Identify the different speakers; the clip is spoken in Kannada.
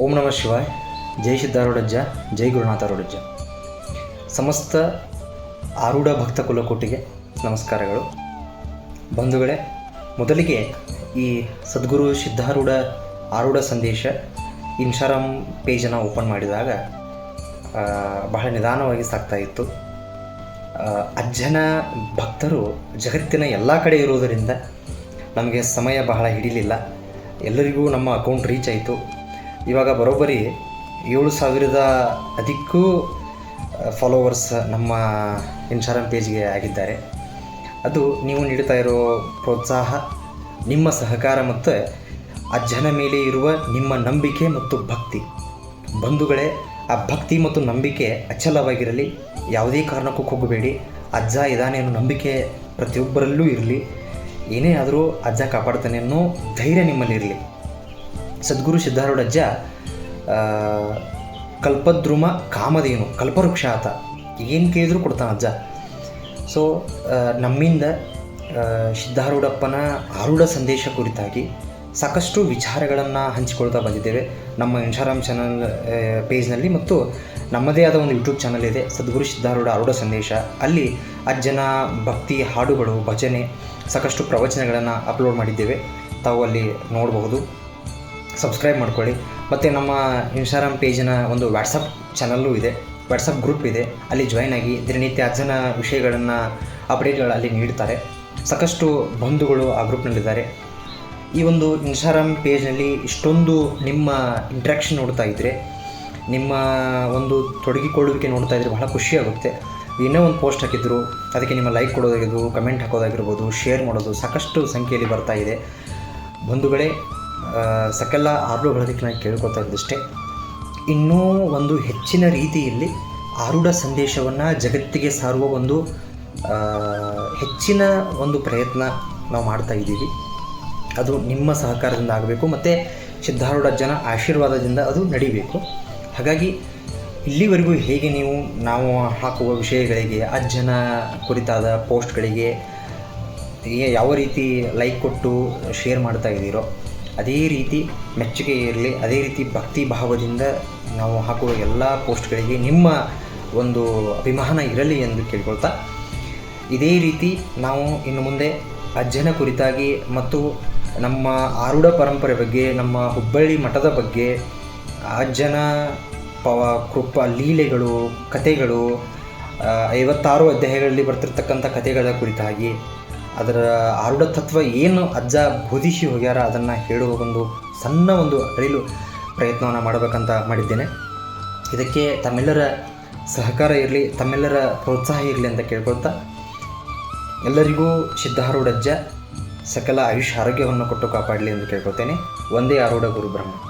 Speaker 1: ಓಂ ನಮಃ ಶಿವಾಯ್. ಜೈ ಸಿದ್ಧಾರೂಢಜ್ಜ ಜೈ ಗುರುನಾಥಾರೂಢಜ್ಜ ಸಮಸ್ತ ಆರೂಢ ಭಕ್ತ ಕುಲಕೋಟಿಗೆ ನಮಸ್ಕಾರಗಳು. ಬಂಧುಗಳೇ ಮೊದಲಿಗೆ ಈ ಸದ್ಗುರು ಸಿದ್ಧಾರೂಢ ಆರೂಢ ಸಂದೇಶ ಇನ್ಸ್ಟಾಗ್ರಾಮ್ ಪೇಜನ್ನು ಓಪನ್ ಮಾಡಿದಾಗ ಬಹಳ ನಿಧಾನವಾಗಿ ಆ, ಅಜ್ಜನ ಭಕ್ತರು ಜಗತ್ತಿನ ಎಲ್ಲ ಕಡೆ ಇರುವುದರಿಂದ ನಮಗೆ ಸಮಯ ಬಹಳ ಹಿಡಿಲಿಲ್ಲ. ಎಲ್ಲರಿಗೂ ನಮ್ಮ ಅಕೌಂಟ್ ರೀಚ್ ಆಯಿತು. ಇವಾಗ ಬರೋಬ್ಬರಿ ಏಳು ಸಾವಿರದ ಅಧಿಕೂ ಫಾಲೋವರ್ಸ್ ನಮ್ಮ ಇನ್ಸ್ಟಾಗ್ರಾಮ್ ಪೇಜ್ಗೆ ಆಗಿದ್ದಾರೆ. ಅದು ನೀವು ನೀಡ್ತಾ ಇರೋ ಪ್ರೋತ್ಸಾಹ, ನಿಮ್ಮ ಸಹಕಾರ ಮತ್ತು ಅಜ್ಜನ ಮೇಲೆ ಇರುವ ನಿಮ್ಮ ನಂಬಿಕೆ ಮತ್ತು ಭಕ್ತಿ. ಬಂಧುಗಳೇ, ಆ ಭಕ್ತಿ ಮತ್ತು ನಂಬಿಕೆ ಅಚಲವಾಗಿರಲಿ. ಯಾವುದೇ ಕಾರಣಕ್ಕೂ ಕುಗ್ಗಬೇಡಿ ಅಜ್ಜ ಇದಾನೆ ಅನ್ನೋ ನಂಬಿಕೆ ಪ್ರತಿಯೊಬ್ಬರಲ್ಲೂ ಇರಲಿ. ಏನೇ ಆದರೂ ಅಜ್ಜ ಕಾಪಾಡ್ತಾನೆ ಅನ್ನೋ ಧೈರ್ಯ ನಿಮ್ಮಲ್ಲಿ ಇರಲಿ ಸದ್ಗುರು ಸಿದ್ಧಾರೂಢಜ್ಜ ಕಲ್ಪದ್ರುಮ ಕಾಮಧೇನು ಕಲ್ಪವೃಕ್ಷ ಆತ ಏನು ಕೇಳಿದ್ರು ಕೊಡ್ತಾನೆ ಅಜ್ಜ. ಸೊ ನಮ್ಮಿಂದ ಸಿದ್ಧಾರೂಢಪ್ಪನ ಆರೂಢ ಸಂದೇಶ ಕುರಿತಾಗಿ ಸಾಕಷ್ಟು ವಿಚಾರಗಳನ್ನು ಹಂಚಿಕೊಳ್ತಾ ಬಂದಿದ್ದೇವೆ. ನಮ್ಮ ಇನ್ಸ್ಟಾಗ್ರಾಮ್ ಚಾನಲ್ ಪೇಜ್ನಲ್ಲಿ ಮತ್ತು ನಮ್ಮದೇ ಆದ ಒಂದು ಯೂಟ್ಯೂಬ್ ಚಾನಲ್ ಇದೆ, ಸದ್ಗುರು ಸಿದ್ಧಾರೂಢ ಆರೂಢ ಸಂದೇಶ. ಅಲ್ಲಿ ಅಜ್ಜನ ಭಕ್ತಿ, ಹಾಡುಗಳು, ಭಜನೆ ಸಾಕಷ್ಟು ಪ್ರವಚನಗಳನ್ನು ಅಪ್ಲೋಡ್ ಮಾಡಿದ್ದೇವೆ. ತಾವು ಅಲ್ಲಿ ನೋಡಬಹುದು. ಸಬ್ಸ್ಕ್ರೈಬ್ ಮಾಡ್ಕೊಳ್ಳಿ. ಮತ್ತು ನಮ್ಮ ಇನ್ಸ್ಟಾಗ್ರಾಮ್ ಪೇಜಿನ ಒಂದು ವಾಟ್ಸಪ್ ಚಾನಲ್ಲೂ ಇದೆ. ವಾಟ್ಸಪ್ ಗ್ರೂಪ್ ಇದೆ. ಅಲ್ಲಿ ಜಾಯ್ನ್ ಆಗಿ ದಿನನಿತ್ಯ ಅಜ್ಜನ ವಿಷಯಗಳನ್ನು ಅಪ್ಡೇಟ್ಗಳು ಅಲ್ಲಿ ನೀಡ್ತಾರೆ. ಸಾಕಷ್ಟು ಬಂಧುಗಳು ಆ ಗ್ರೂಪ್ನಲ್ಲಿದ್ದಾರೆ ಈ ಒಂದು ಇನ್ಸ್ಟಾಗ್ರಾಮ್ ಪೇಜ್ನಲ್ಲಿ ಇಷ್ಟೊಂದು ನಿಮ್ಮ ಇಂಟ್ರ್ಯಾಕ್ಷನ್ ನೋಡ್ತಾ ಇದ್ದರೆ ನಿಮ್ಮ ಒಂದು ತೊಡಗಿಕೊಳ್ಳುವಿಕೆ ನೋಡ್ತಾ ಇದ್ದರೆ ಬಹಳ ಖುಷಿಯಾಗುತ್ತೆ ಇನ್ನೂ ಒಂದು ಪೋಸ್ಟ್ ಹಾಕಿದ್ರು, ಅದಕ್ಕೆ ನಿಮ್ಮ ಲೈಕ್ ಕೊಡೋದಾಗಿರ್ಬೋದು ಕಮೆಂಟ್ ಹಾಕೋದಾಗಿರ್ಬೋದು ಶೇರ್ ಮಾಡೋದು ಸಾಕಷ್ಟು ಸಂಖ್ಯೆಯಲ್ಲಿ ಬರ್ತಾ ಇದೆ. ಬಂಧುಗಳೇ ಸಕಲ ಆರ್ಡರ್ಗಳದಕ್ಕೆ ನಾನು ಕೇಳ್ಕೊತಾ ಇದ್ದಷ್ಟೇ. ಇನ್ನೂ ಒಂದು ಹೆಚ್ಚಿನ ರೀತಿಯಲ್ಲಿ ಆರುಢ ಸಂದೇಶವನ್ನು ಜಗತ್ತಿಗೆ ಸಾರುವ ಒಂದು ಹೆಚ್ಚಿನ ಒಂದು ಪ್ರಯತ್ನ ನಾವು ಮಾಡ್ತಾ ಇದ್ದೀವಿ. ಅದು ನಿಮ್ಮ ಸಹಕಾರದಿಂದ ಆಗಬೇಕು, ಮತ್ತು ಸಿದ್ಧಾರೂಢ ಜನ ಆಶೀರ್ವಾದದಿಂದ ಅದು ನಡಿಬೇಕು. ಹಾಗಾಗಿ ಇಲ್ಲಿವರೆಗೂ ಹೇಗೆ ನೀವು, ನಾವು ಹಾಕುವ ವಿಷಯಗಳಿಗೆ, ಅಜ್ಜನ ಕುರಿತಾದ ಪೋಸ್ಟ್ಗಳಿಗೆ, ಯಾವ ರೀತಿ ಲೈಕ್ ಕೊಟ್ಟು ಶೇರ್ ಮಾಡ್ತಾ ಇದ್ದೀರೋ ಅದೇ ರೀತಿ ಮೆಚ್ಚುಗೆ ಇರಲಿ, ಅದೇ ರೀತಿ ಭಕ್ತಿ ಭಾವದಿಂದ ನಾವು ಹಾಕುವ ಎಲ್ಲ ಪೋಸ್ಟ್ಗಳಿಗೆ ನಿಮ್ಮ ಒಂದು ಅಭಿಮಾನ ಇರಲಿ ಎಂದು ಕೇಳ್ಕೊಳ್ತಾ, ಇದೇ ರೀತಿ ನಾವು ಇನ್ನು ಮುಂದೆ ಅಜ್ಜನ ಕುರಿತಾಗಿ ಮತ್ತು ನಮ್ಮ ಆರುಢ ಪರಂಪರೆ ಬಗ್ಗೆ, ನಮ್ಮ ಹುಬ್ಬಳ್ಳಿ ಮಠದ ಬಗ್ಗೆ, ಅಜ್ಜನ ಪವ ಕೃಪ ಲೀಲೆಗಳು, ಕಥೆಗಳು ಐವತ್ತಾರು ಅಧ್ಯಾಯಗಳಲ್ಲಿ ಬರ್ತಿರ್ತಕ್ಕಂಥ ಕಥೆಗಳ ಕುರಿತಾಗಿ ಅದರ ಆರುಢ ತತ್ವ ಏನು ಅಜ್ಜ ಬೋಧಿಸಿ ಹೋಗ್ಯಾರ ಅದನ್ನು ಹೇಳುವ ಒಂದು ಸಣ್ಣ ಒಂದು ಅಳಿಲು ಪ್ರಯತ್ನವನ್ನು ಮಾಡಬೇಕಂತ ಮಾಡಿದ್ದೇನೆ. ಇದಕ್ಕೆ ತಮ್ಮೆಲ್ಲರ ಸಹಕಾರ ಇರಲಿ, ತಮ್ಮೆಲ್ಲರ ಪ್ರೋತ್ಸಾಹ ಇರಲಿ ಅಂತ ಕೇಳ್ಕೊಳ್ತಾ ಎಲ್ಲರಿಗೂ ಸಿದ್ಧಾರೂಢಜ್ಜ ಸಕಲ ಆಯುಷ್ ಆರೋಗ್ಯವನ್ನು ಕೊಟ್ಟು ಕಾಪಾಡಲಿ ಎಂದು ಕೇಳ್ಕೊಳ್ತೇನೆ. ಒಂದೇ ಆರೂಢ ಗುರು ಬ್ರಹ್ಮ.